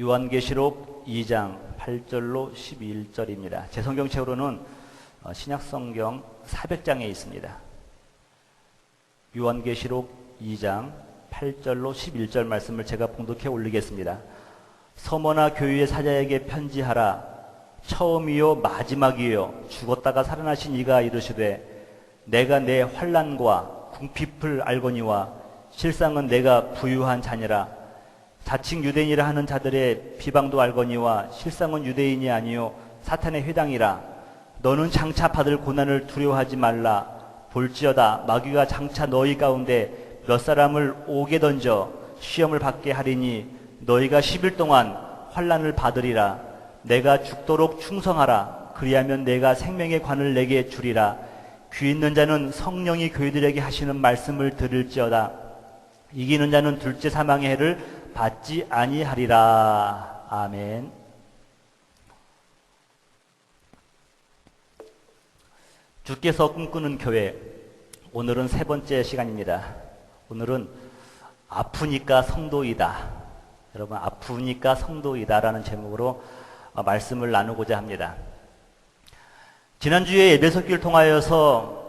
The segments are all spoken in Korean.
요한계시록 2장 8절로 11절입니다. 제 성경책으로는 어, 신약성경 400장에 있습니다. 요한계시록 2장 8절로 11절 말씀을 제가 봉독해 올리겠습니다. 서머나 교회의 사자에게 편지하라. 처음이요 마지막이요 죽었다가 살아나신 이가 이르시되 내가 내 환란과 궁핍을 알거니와 실상은 내가 부유한 자니라 자칭 유대인이라 하는 자들의 비방도 알거니와 실상은 유대인이 아니요 사탄의 회당이라. 너는 장차 받을 고난을 두려워하지 말라. 볼지어다 마귀가 장차 너희 가운데 몇 사람을 오게 던져 시험을 받게 하리니 너희가 10일 동안 환란을 받으리라. 내가 죽도록 충성하라. 그리하면 내가 생명의 관을 내게 주리라. 귀 있는 자는 성령이 교회들에게 하시는 말씀을 들을지어다. 이기는 자는 둘째 사망의 해를 받지 아니하리라 아멘 주께서 꿈꾸는 교회 오늘은 세 번째 시간입니다 오늘은 아프니까 성도이다 여러분 아프니까 성도이다라는 제목으로 어, 말씀을 나누고자 합니다. 지난주에 예배석기를 통하여서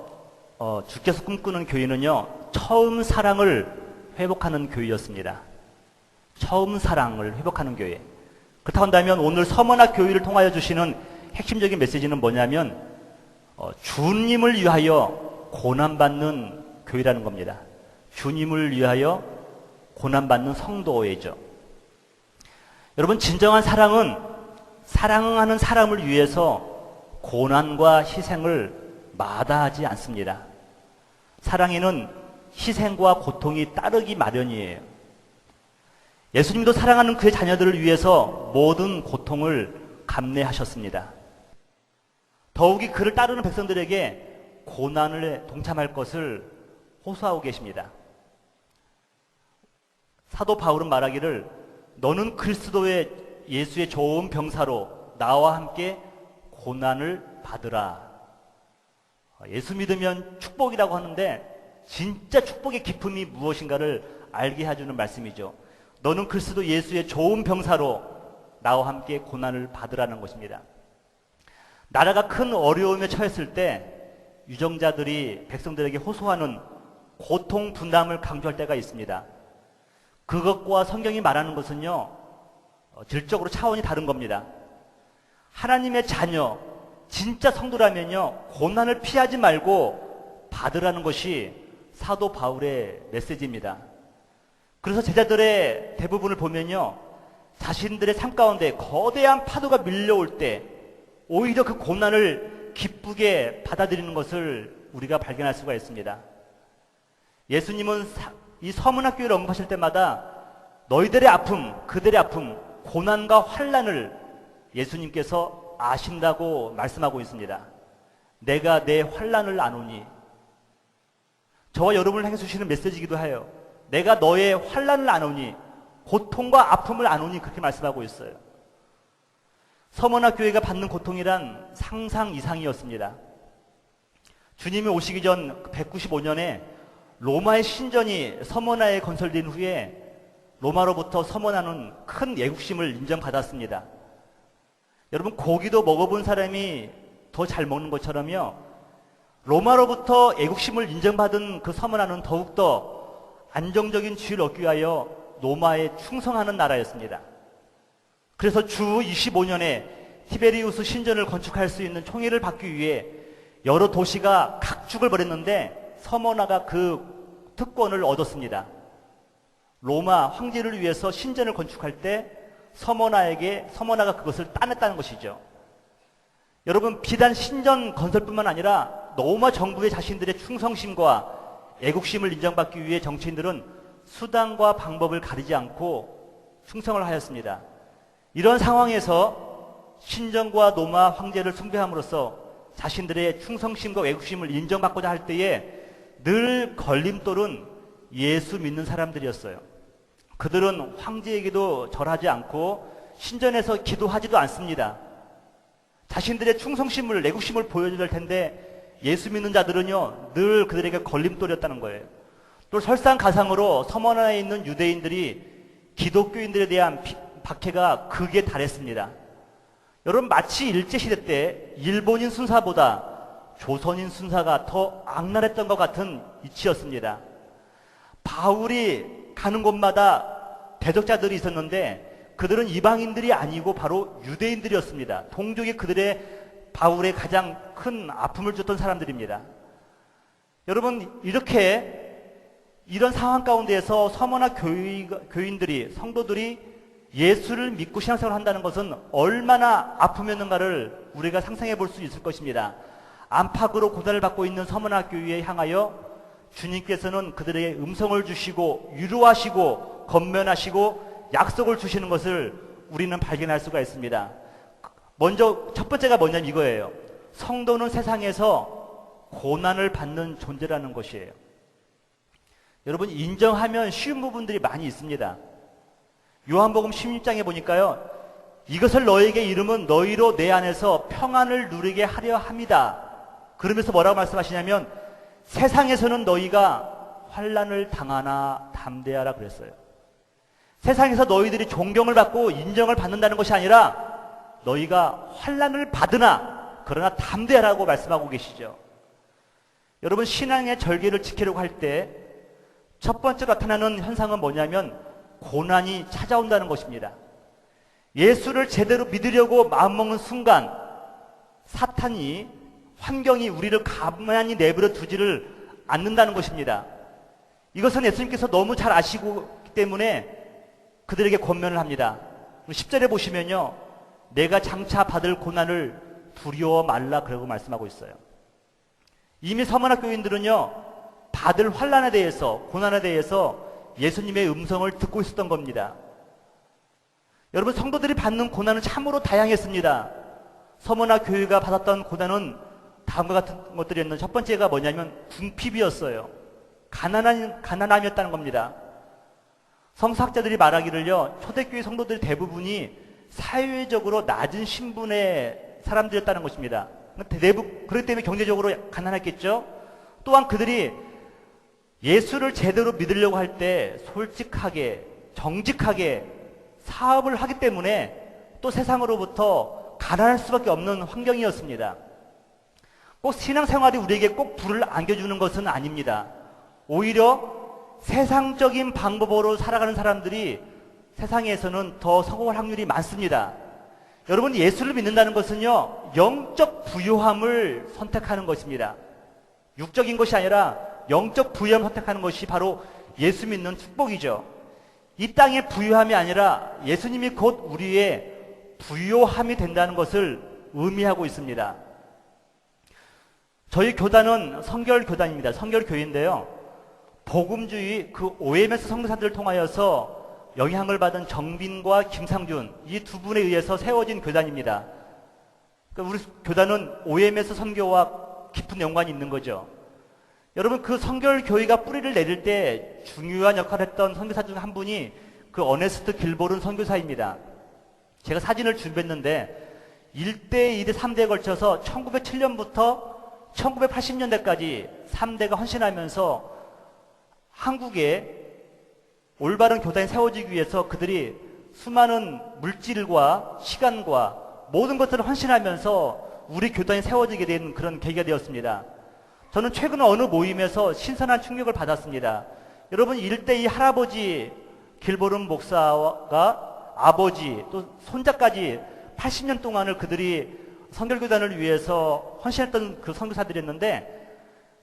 어, 주께서 꿈꾸는 교회는요 처음 사랑을 회복하는 교회였습니다. 처음 사랑을 회복하는 교회. 그렇다고 한다면 오늘 서머나 교회를 통하여 주시는 핵심적인 메시지는 뭐냐면 어, 주님을 위하여 고난받는 교회라는 겁니다. 주님을 위하여 고난받는 성도회죠. 여러분 진정한 사랑은 사랑하는 사람을 위해서 고난과 희생을 마다하지 않습니다. 사랑에는 희생과 고통이 따르기 마련이에요. 예수님도 사랑하는 그의 자녀들을 위해서 모든 고통을 감내하셨습니다. 더욱이 그를 따르는 백성들에게 고난을 동참할 것을 호소하고 계십니다. 사도 바울은 말하기를 너는 그리스도의 예수의 좋은 병사로 나와 함께 고난을 받으라. 예수 믿으면 축복이라고 하는데 진짜 축복의 기쁨이 무엇인가를 알게 해주는 말씀이죠. 너는 그리스도 예수의 좋은 병사로 나와 함께 고난을 받으라는 것입니다. 나라가 큰 어려움에 처했을 때 유정자들이 백성들에게 호소하는 고통 분담을 강조할 때가 있습니다. 그것과 성경이 말하는 것은요, 어, 질적으로 차원이 다른 겁니다. 하나님의 자녀, 진짜 성도라면요, 고난을 피하지 말고 받으라는 것이 사도 바울의 메시지입니다. 그래서 제자들의 대부분을 보면요, 자신들의 삶 가운데 거대한 파도가 밀려올 때 오히려 그 고난을 기쁘게 받아들이는 것을 우리가 발견할 수가 있습니다. 예수님은 이 서문학교를 언급하실 때마다 너희들의 아픔, 그들의 아픔, 고난과 환란을 예수님께서 아신다고 말씀하고 있습니다. 내가 내 환란을 아노니 저와 여러분을 향해 주시는 메시지이기도 해요. 내가 너의 환란을 아노니 고통과 아픔을 아노니 그렇게 말씀하고 있어요. 서머나 교회가 받는 고통이란 상상 이상이었습니다. 주님이 오시기 전 195년에 로마의 신전이 서머나에 건설된 후에 로마로부터 서문하는 큰 애국심을 인정받았습니다. 여러분 고기도 먹어본 사람이 더 잘 먹는 것처럼요. 로마로부터 애국심을 인정받은 그 서문하는 더욱더 안정적인 지위를 얻기 위하여 로마에 충성하는 나라였습니다. 그래서 주 25년에 티베리우스 신전을 건축할 수 있는 총애를 받기 위해 여러 도시가 각축을 벌였는데 서머나가 그 특권을 얻었습니다. 로마 황제를 위해서 신전을 건축할 때 서머나에게 서머나가 그것을 따냈다는 것이죠. 여러분 비단 신전 건설뿐만 아니라 로마 정부의 자신들의 충성심과 애국심을 인정받기 위해 정치인들은 수단과 방법을 가리지 않고 충성을 하였습니다. 이런 상황에서 신전과 로마 황제를 숭배함으로써 자신들의 충성심과 애국심을 인정받고자 할 때에 늘 걸림돌은 예수 믿는 사람들이었어요. 그들은 황제에게도 절하지 않고 신전에서 기도하지도 않습니다. 자신들의 충성심을, 내국심을 보여줘야 될 텐데 예수 믿는 자들은요, 늘 그들에게 걸림돌이었다는 거예요. 또 설상가상으로 서머나에 있는 유대인들이 기독교인들에 대한 비, 박해가 극에 달했습니다. 여러분 마치 일제시대 때 일본인 순사보다 조선인 순사가 더 악랄했던 것 같은 이치였습니다. 바울이 가는 곳마다 대적자들이 있었는데 그들은 이방인들이 아니고 바로 유대인들이었습니다. 동족이 그들의 바울의 가장 큰 아픔을 줬던 사람들입니다. 여러분 이렇게 이런 상황 가운데에서 서머나 교인, 교인들이 성도들이 예수를 믿고 신앙생활을 한다는 것은 얼마나 아프면는가를 우리가 상상해 볼 수 있을 것입니다. 안팎으로 고단을 받고 있는 서머나 교회에 향하여 주님께서는 그들에게 음성을 주시고 위로하시고 건면하시고 약속을 주시는 것을 우리는 발견할 수가 있습니다. 먼저 첫 번째가 뭐냐면 이거예요. 성도는 세상에서 고난을 받는 존재라는 것이에요. 여러분 인정하면 쉬운 부분들이 많이 있습니다. 요한복음 16장에 보니까요. 이것을 너에게 이름은 너희로 내 안에서 평안을 누리게 하려 합니다. 그러면서 뭐라고 말씀하시냐면 세상에서는 너희가 환란을 당하나 담대하라 그랬어요. 세상에서 너희들이 존경을 받고 인정을 받는다는 것이 아니라 너희가 환란을 받으나 그러나 담대하라고 말씀하고 계시죠. 여러분 신앙의 절개를 지키려고 할 때 첫 번째 나타나는 현상은 뭐냐면 고난이 찾아온다는 것입니다. 예수를 제대로 믿으려고 마음먹는 순간 사탄이 환경이 우리를 가만히 내버려 두지를 않는다는 것입니다. 이것은 예수님께서 너무 잘 아시고 때문에 그들에게 권면을 합니다. 10절에 보시면요. 내가 장차 받을 고난을 두려워 말라 그러고 말씀하고 있어요. 이미 서문학 교인들은요. 받을 환란에 대해서 고난에 대해서 예수님의 음성을 듣고 있었던 겁니다. 여러분 성도들이 받는 고난은 참으로 다양했습니다. 서문화 교회가 받았던 고난은 다음과 같은 것들이었는데 첫 번째가 뭐냐면 궁핍이었어요. 가난한 가난함이었다는 겁니다. 성사학자들이 말하기를요 초대교회 성도들 대부분이 사회적으로 낮은 신분의 사람들이었다는 것입니다. 대부분 그렇기 때문에 경제적으로 가난했겠죠. 또한 그들이 예수를 제대로 믿으려고 할 때 솔직하게, 정직하게 사업을 하기 때문에 또 세상으로부터 가난할 수밖에 없는 환경이었습니다. 꼭 신앙생활이 우리에게 꼭 불을 안겨주는 것은 아닙니다. 오히려 세상적인 방법으로 살아가는 사람들이 세상에서는 더 성공할 확률이 많습니다. 여러분, 예수를 믿는다는 것은요, 영적 부유함을 선택하는 것입니다. 육적인 것이 아니라 영적 부유함을 선택하는 것이 바로 예수 믿는 축복이죠. 이 땅의 부유함이 아니라 예수님이 곧 우리의 부유함이 된다는 것을 의미하고 있습니다. 저희 교단은 성결 교단입니다. 성결 교회인데요. 복음주의 그 OMS 성도사들을 통하여서 영향을 받은 정빈과 김상준 이 두 분에 의해서 세워진 교단입니다. 그러니까 우리 교단은 OMS 선교와 깊은 연관이 있는 거죠. 여러분 그 성결 교회가 뿌리를 내릴 때 중요한 역할을 했던 선교사 중 한 분이 그 어네스트 길보른 선교사입니다. 제가 사진을 준비했는데 1대, 2대, 3대에 걸쳐서 1907년부터 1980년대까지 3대가 헌신하면서 한국에 올바른 교단이 세워지기 위해서 그들이 수많은 물질과 시간과 모든 것들을 헌신하면서 우리 교단이 세워지게 된 그런 계기가 되었습니다. 저는 최근 어느 모임에서 신선한 충격을 받았습니다. 여러분 일대 이 할아버지 길보름 목사가 아버지 또 손자까지 80년 동안을 그들이 선결교단을 위해서 헌신했던 그 선교사들이었는데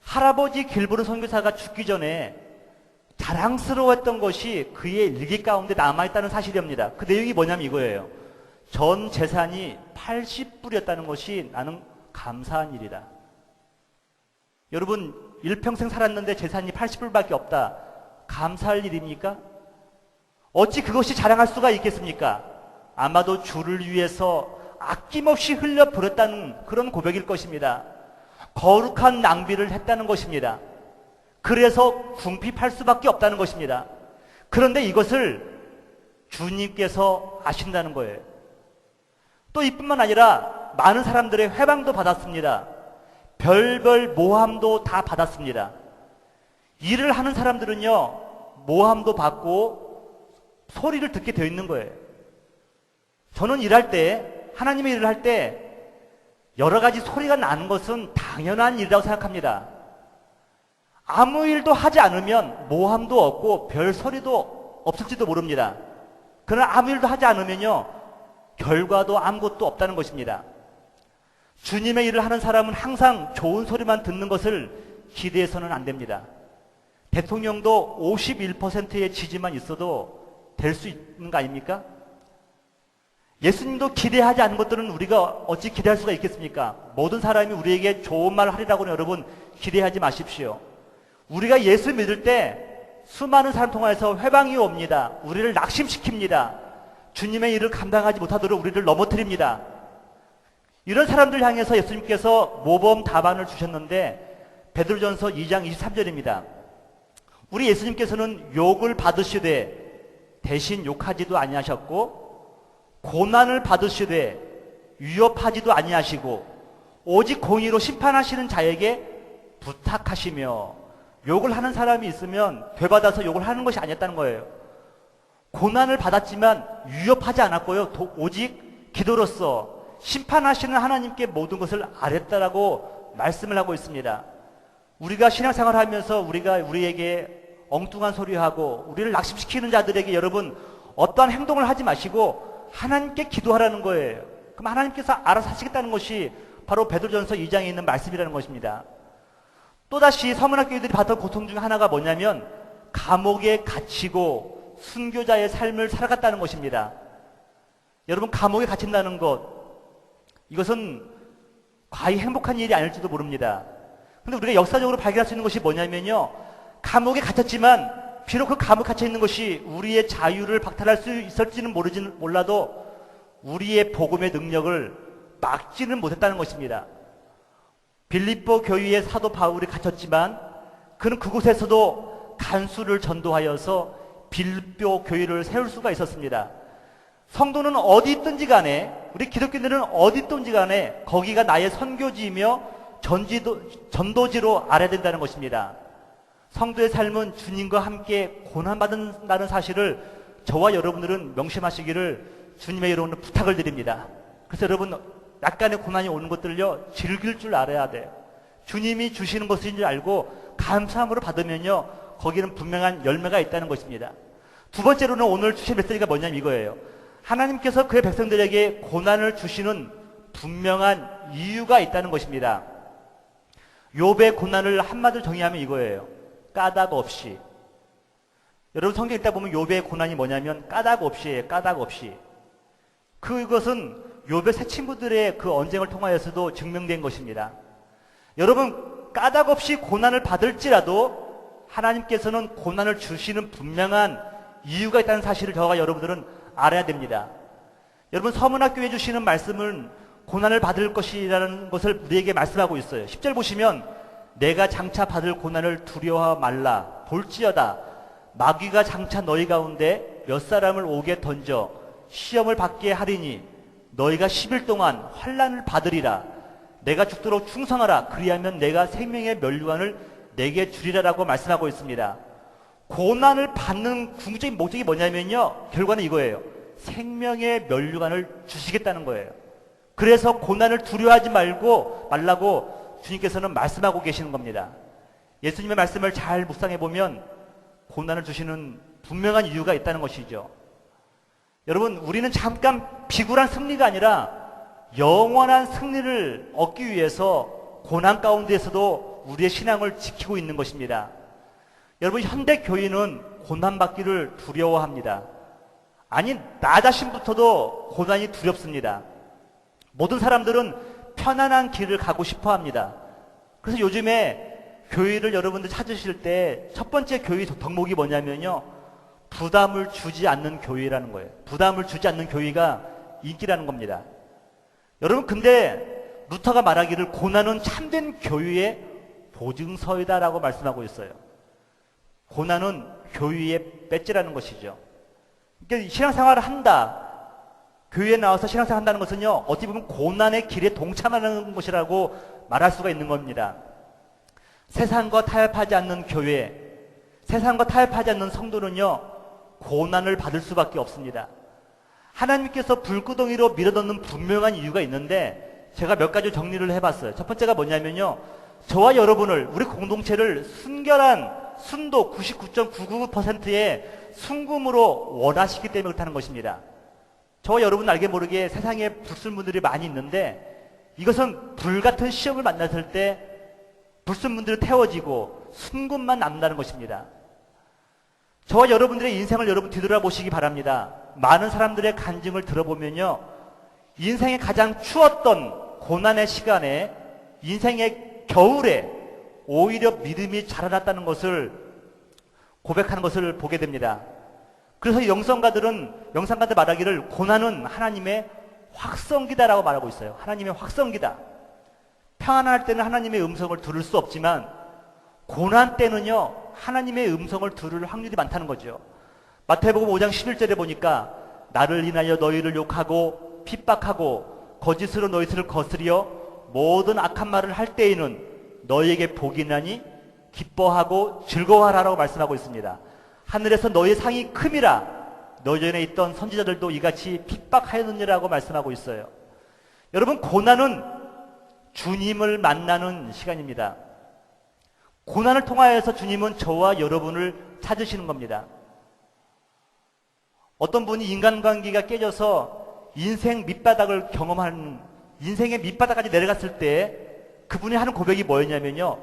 할아버지 길보름 선교사가 죽기 전에 자랑스러웠던 것이 그의 일기 가운데 남아있다는 사실입니다. 그 내용이 뭐냐면 이거예요. 전 재산이 80불이었다는 것이 나는 감사한 일이다. 여러분 일평생 살았는데 재산이 80불밖에 없다. 감사할 일입니까? 어찌 그것이 자랑할 수가 있겠습니까? 아마도 주를 위해서 아낌없이 흘려 버렸다는 그런 고백일 것입니다. 거룩한 낭비를 했다는 것입니다. 그래서 궁핍할 수밖에 없다는 것입니다. 그런데 이것을 주님께서 아신다는 거예요. 또 이뿐만 아니라 많은 사람들의 회방도 받았습니다. 별별 모함도 다 받았습니다. 일을 하는 사람들은요, 모함도 받고 소리를 듣게 되어 있는 거예요. 저는 일할 때, 하나님의 일을 할 때, 여러 가지 소리가 나는 것은 당연한 일이라고 생각합니다. 아무 일도 하지 않으면 모함도 없고 별 소리도 없을지도 모릅니다. 그러나 아무 일도 하지 않으면요, 결과도 아무것도 없다는 것입니다. 주님의 일을 하는 사람은 항상 좋은 소리만 듣는 것을 기대해서는 안 됩니다. 대통령도 51%의 지지만 있어도 될 수 있는 거 아닙니까? 예수님도 기대하지 않은 것들은 우리가 어찌 기대할 수가 있겠습니까? 모든 사람이 우리에게 좋은 말을 하리라고는 여러분 기대하지 마십시오. 우리가 예수 믿을 때 수많은 사람 통해서 회방이 옵니다. 우리를 낙심시킵니다. 주님의 일을 감당하지 못하도록 우리를 넘어뜨립니다. 이런 사람들 향해서 예수님께서 모범 답안을 주셨는데 베드로전서 2장 23절입니다. 우리 예수님께서는 욕을 받으시되 대신 욕하지도 아니하셨고 고난을 받으시되 위협하지도 아니하시고 오직 공의로 심판하시는 자에게 부탁하시며 욕을 하는 사람이 있으면 되받아서 욕을 하는 것이 아니었다는 거예요. 고난을 받았지만 위협하지 않았고요. 도, 오직 기도로서 심판하시는 하나님께 모든 것을 아랬다라고 말씀을 하고 있습니다. 우리가 신앙생활 하면서 우리가 우리에게 엉뚱한 소리하고 우리를 낙심시키는 자들에게 여러분 어떠한 행동을 하지 마시고 하나님께 기도하라는 거예요. 그럼 하나님께서 알아서 하시겠다는 것이 바로 베드로전서 2장에 있는 말씀이라는 것입니다. 또다시 서문학교들이 받던 고통 중 하나가 뭐냐면 감옥에 갇히고 순교자의 삶을 살아갔다는 것입니다. 여러분 감옥에 갇힌다는 것 이것은 과히 행복한 일이 아닐지도 모릅니다. 근데 우리가 역사적으로 발견할 수 있는 것이 뭐냐면요. 감옥에 갇혔지만 비록 그 감옥에 갇혀 있는 것이 우리의 자유를 박탈할 수 있을지는 모르지는 몰라도 우리의 복음의 능력을 막지는 못했다는 것입니다. 빌립보 교회의 사도 바울이 갇혔지만 그는 그곳에서도 간수를 전도하여서 빌립보 교회를 세울 수가 있었습니다. 성도는 어디 있든지 간에 우리 기독교인들은 어디 있든지 간에 거기가 나의 선교지이며 전지도, 전도지로 알아야 된다는 것입니다. 성도의 삶은 주님과 함께 고난받는다는 사실을 저와 여러분들은 명심하시기를 주님의 이름으로 부탁을 드립니다. 그래서 여러분 약간의 고난이 오는 것들을요 즐길 줄 알아야 돼요. 주님이 주시는 것인 줄 알고 감사함으로 받으면요 거기는 분명한 열매가 있다는 것입니다. 두 번째로는 오늘 주신 메시지가 뭐냐면 이거예요. 하나님께서 그의 백성들에게 고난을 주시는 분명한 이유가 있다는 것입니다. 욥의 고난을 한마디로 정의하면 이거예요. 까닭 없이. 여러분 성경 읽다 보면 욥의 고난이 뭐냐면 까닭 없이예요. 까닭 없이. 그것은 욥의 새 친구들의 그 언쟁을 통하여서도 증명된 것입니다. 여러분 까닭 없이 고난을 받을지라도 하나님께서는 고난을 주시는 분명한 이유가 있다는 사실을 저와 여러분들은 알아야 됩니다. 여러분 서문학교에 주시는 말씀은 고난을 받을 것이라는 것을 우리에게 말씀하고 있어요. 10절 보시면 내가 장차 받을 고난을 두려워 말라 볼지어다 마귀가 장차 너희 가운데 몇 사람을 오게 던져 시험을 받게 하리니 너희가 10일 동안 환란을 받으리라 내가 죽도록 충성하라 그리하면 내가 생명의 멸류관을 내게 주리라라고 말씀하고 있습니다. 고난을 받는 궁극적인 목적이 뭐냐면요. 결과는 이거예요. 생명의 멸류관을 주시겠다는 거예요. 그래서 고난을 두려워하지 말고 말라고 주님께서는 말씀하고 계시는 겁니다. 예수님의 말씀을 잘 묵상해 보면 고난을 주시는 분명한 이유가 있다는 것이죠. 여러분, 우리는 잠깐 비굴한 승리가 아니라 영원한 승리를 얻기 위해서 고난 가운데에서도 우리의 신앙을 지키고 있는 것입니다. 여러분, 현대 교인은 고난받기를 두려워합니다. 아니, 나 자신부터도 고난이 두렵습니다. 모든 사람들은 편안한 길을 가고 싶어 합니다. 그래서 요즘에 교회를 여러분들 찾으실 때 첫 번째 교회 덕목이 뭐냐면요. 부담을 주지 않는 교회라는 거예요. 부담을 주지 않는 교회가 인기라는 겁니다. 여러분, 근데 루터가 말하기를 고난은 참된 교회의 보증서이다라고 말씀하고 있어요. 고난은 교회의 배지라는 것이죠. 그러니까 신앙생활을 한다. 교회에 나와서 신앙생활 한다는 것은요, 어떻게 보면 고난의 길에 동참하는 것이라고 말할 수가 있는 겁니다. 세상과 타협하지 않는 교회, 세상과 타협하지 않는 성도는요, 고난을 받을 수밖에 없습니다. 하나님께서 불구덩이로 밀어넣는 분명한 이유가 있는데 제가 몇 가지 정리를 해봤어요. 첫 번째가 뭐냐면요. 저와 여러분을 우리 공동체를 순결한 순도 99.99%의 순금으로 원하시기 때문에 그렇다는 것입니다. 저와 여러분 알게 모르게 세상에 불순분들이 많이 있는데 이것은 불같은 시험을 만났을 때 불순분들이 태워지고 순금만 남는다는 것입니다. 저와 여러분들의 인생을 여러분 뒤돌아보시기 바랍니다. 많은 사람들의 간증을 들어보면요. 인생의 가장 추웠던 고난의 시간에 인생의 겨울에 오히려 믿음이 자라났다는 것을 고백하는 것을 보게 됩니다. 그래서 영성가들은 영성가들 말하기를 고난은 하나님의 확성기다라고 말하고 있어요. 하나님의 확성기다. 평안할 때는 하나님의 음성을 들을 수 없지만 고난 때는요 하나님의 음성을 들을 확률이 많다는 거죠. 마태복음 5장 11절에 보니까 나를 인하여 너희를 욕하고 핍박하고 거짓으로 너희들을 거스려 모든 악한 말을 할 때에는 너희에게 복이 나니 기뻐하고 즐거워하라고 말씀하고 있습니다. 하늘에서 너희 상이 큼이라 너희 전에 있던 선지자들도 이같이 핍박하였느니라고 말씀하고 있어요. 여러분 고난은 주님을 만나는 시간입니다. 고난을 통하여서 주님은 저와 여러분을 찾으시는 겁니다. 어떤 분이 인간관계가 깨져서 인생 밑바닥을 경험하는 인생의 밑바닥까지 내려갔을 때 그분이 하는 고백이 뭐였냐면요.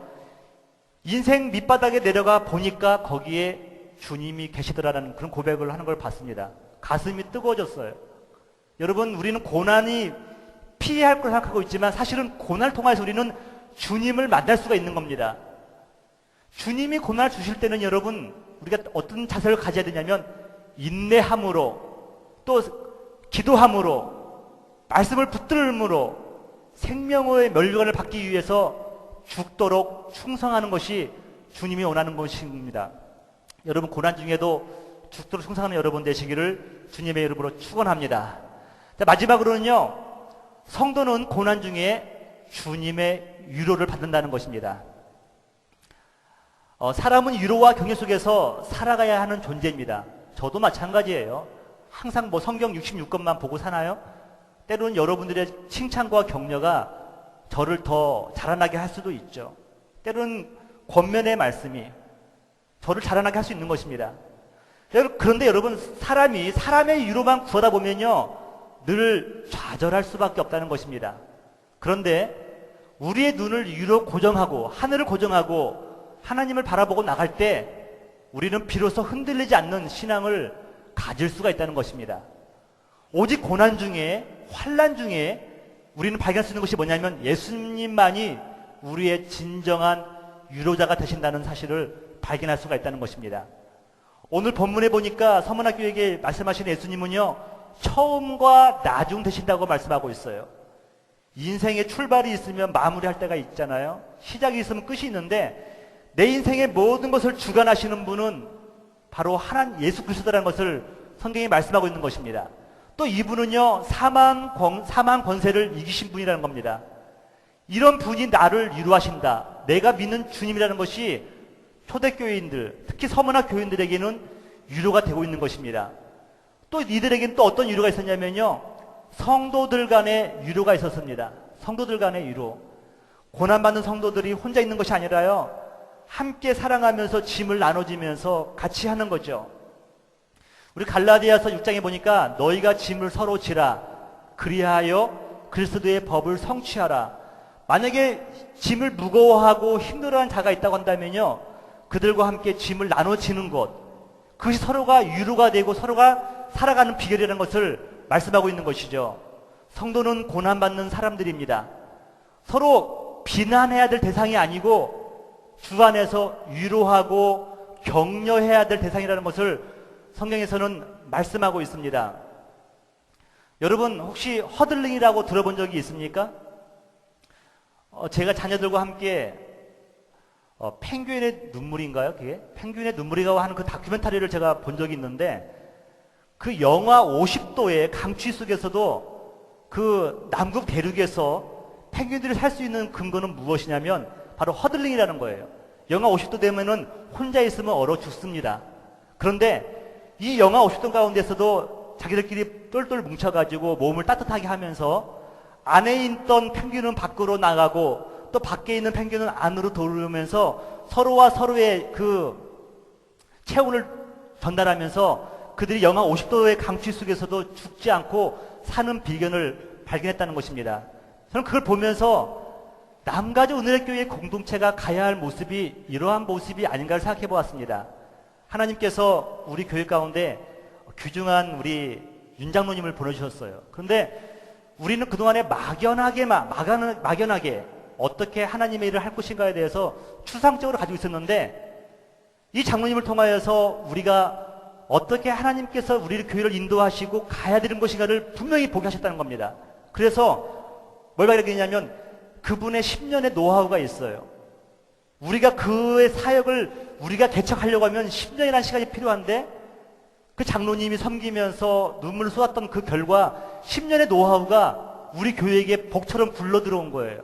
인생 밑바닥에 내려가 보니까 거기에 주님이 계시더라는 그런 고백을 하는 걸 봤습니다. 가슴이 뜨거워졌어요. 여러분, 우리는 고난이 피해야 할 걸 생각하고 있지만 사실은 고난을 통해서 우리는 주님을 만날 수가 있는 겁니다. 주님이 고난을 주실 때는 여러분, 우리가 어떤 자세를 가져야 되냐면 인내함으로 또 기도함으로 말씀을 붙들므로 생명의 멸류관을 받기 위해서 죽도록 충성하는 것이 주님이 원하는 것입니다. 여러분 고난 중에도 죽도록 충성하는 여러분 되시기를 주님의 이름으로 축원합니다. 자, 마지막으로는요. 성도는 고난 중에 주님의 위로를 받는다는 것입니다. 어, 사람은 위로와 격려 속에서 살아가야 하는 존재입니다. 저도 마찬가지예요. 항상 뭐 성경 66권만 보고 사나요? 때로는 여러분들의 칭찬과 격려가 저를 더 자라나게 할 수도 있죠. 때로는 권면의 말씀이 저를 자라나게 할 수 있는 것입니다. 그런데 여러분, 사람이 사람의 위로만 구하다 보면요, 늘 좌절할 수밖에 없다는 것입니다. 그런데 우리의 눈을 위로 고정하고 하늘을 고정하고 하나님을 바라보고 나갈 때 우리는 비로소 흔들리지 않는 신앙을 가질 수가 있다는 것입니다. 오직 고난 중에 환란 중에 우리는 발견할 수 있는 것이 뭐냐면 예수님만이 우리의 진정한 유로자가 되신다는 사실을 발견할 수가 있다는 것입니다. 오늘 본문에 보니까 서문학교에게 말씀하신 예수님은요, 처음과 나중 되신다고 말씀하고 있어요. 인생의 출발이 있으면 마무리할 때가 있잖아요. 시작이 있으면 끝이 있는데 내 인생의 모든 것을 주관하시는 분은 바로 하나님 예수 그리스도라는 것을 성경이 말씀하고 있는 것입니다. 또 이분은요, 사망, 권, 사망 권세를 이기신 분이라는 겁니다. 이런 분이 나를 위로하신다. 내가 믿는 주님이라는 것이 초대교인들, 특히 서문학 교인들에게는 위로가 되고 있는 것입니다. 또 이들에게는 또 어떤 위로가 있었냐면요. 성도들 간의 위로가 있었습니다. 성도들 간의 위로. 고난받는 성도들이 혼자 있는 것이 아니라요. 함께 사랑하면서 짐을 나눠지면서 같이 하는 거죠. 우리 갈라디아서 6장에 보니까 너희가 짐을 서로 지라 그리하여 그리스도의 법을 성취하라. 만약에 짐을 무거워하고 힘들어하는 자가 있다고 한다면요. 그들과 함께 짐을 나눠지는 것. 그것이 서로가 위로가 되고 서로가 살아가는 비결이라는 것을 말씀하고 있는 것이죠. 성도는 고난받는 사람들입니다. 서로 비난해야 될 대상이 아니고 주 안에서 위로하고 격려해야 될 대상이라는 것을 성경에서는 말씀하고 있습니다. 여러분 혹시 허들링이라고 들어본 적이 있습니까? 어, 제가 자녀들과 함께 어, 펭귄의 눈물인가요? 그게 펭귄의 눈물이라고 하는 그 다큐멘터리를 제가 본 적이 있는데 그 영하 50도의 강추위 속에서도 그 남극 대륙에서 펭귄들이 살 수 있는 근거는 무엇이냐면 바로 허들링이라는 거예요. 영하 50도 되면은 혼자 있으면 얼어 죽습니다. 그런데 이 영하 50도 가운데서도 자기들끼리 똘똘 뭉쳐가지고 몸을 따뜻하게 하면서 안에 있던 펭귄은 밖으로 나가고 또 밖에 있는 펭귄은 안으로 들어오면서 서로와 서로의 그 체온을 전달하면서 그들이 영하 50도의 강추위 속에서도 죽지 않고 사는 비견을 발견했다는 것입니다. 저는 그걸 보면서 남가주 오늘의 교회 공동체가 가야 할 모습이 이러한 모습이 아닌가를 생각해 보았습니다. 하나님께서 우리 교회 가운데 귀중한 우리 윤장로님을 보내주셨어요. 그런데 우리는 그동안에 막연하게만, 막연, 막연하게 어떻게 하나님의 일을 할 것인가에 대해서 추상적으로 가지고 있었는데 이 장로님을 통하여서 우리가 어떻게 하나님께서 우리를 교회를 인도하시고 가야 되는 것인가를 분명히 보게 하셨다는 겁니다. 그래서 뭘 발견했냐면 그분의 10년의 노하우가 있어요. 우리가 그의 사역을 우리가 개척하려고 하면 10년이라는 시간이 필요한데 그 장로님이 섬기면서 눈물을 쏟았던 그 결과 10년의 노하우가 우리 교회에게 복처럼 굴러 들어온 거예요.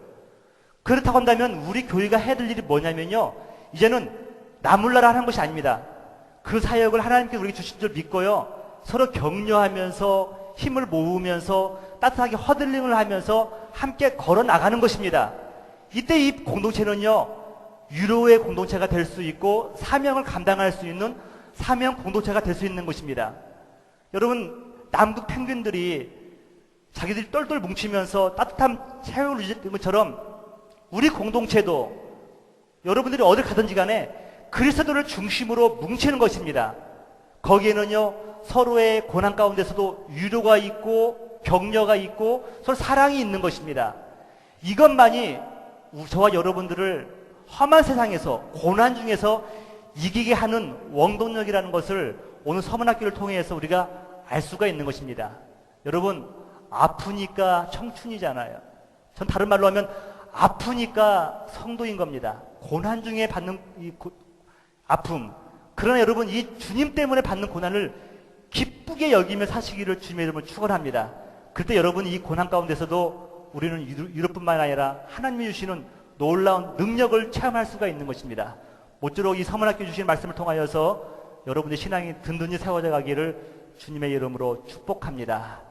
그렇다고 한다면 우리 교회가 해야 될 일이 뭐냐면요. 이제는 나몰라라 하는 것이 아닙니다. 그 사역을 하나님께 우리에게 주신 줄 믿고요. 서로 격려하면서 힘을 모으면서 따뜻하게 허들림을 하면서 함께 걸어 나가는 것입니다. 이때 이 공동체는요. 유로의 공동체가 될 수 있고 사명을 감당할 수 있는 사명 공동체가 될 수 있는 것입니다. 여러분 남극 펭귄들이 자기들이 똘똘 뭉치면서 따뜻한 체육을 유지했던 것처럼 우리 공동체도 여러분들이 어딜 가든지 간에 그리스도를 중심으로 뭉치는 것입니다. 거기에는요 서로의 고난 가운데서도 유로가 있고 격려가 있고 서로 사랑이 있는 것입니다. 이것만이 저와 여러분들을 험한 세상에서 고난 중에서 이기게 하는 원동력이라는 것을 오늘 서문학교를 통해서 우리가 알 수가 있는 것입니다. 여러분 아프니까 청춘이잖아요. 전 다른 말로 하면 아프니까 성도인 겁니다. 고난 중에 받는 이 고, 아픔. 그러나 여러분 이 주님 때문에 받는 고난을 기쁘게 여기며 사시기를 주님의 이름으로 축원합니다. 그때 여러분 이 고난 가운데서도 우리는 유럽뿐만 아니라 하나님이 주시는 놀라운 능력을 체험할 수가 있는 것입니다. 모쪼록 이 서문학교 주신 말씀을 통하여서 여러분의 신앙이 든든히 세워져 가기를 주님의 이름으로 축복합니다.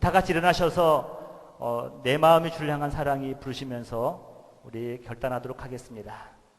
다 같이 일어나셔서 어, 내 마음이 주를 향한 사랑이 부르시면서 우리 결단하도록 하겠습니다.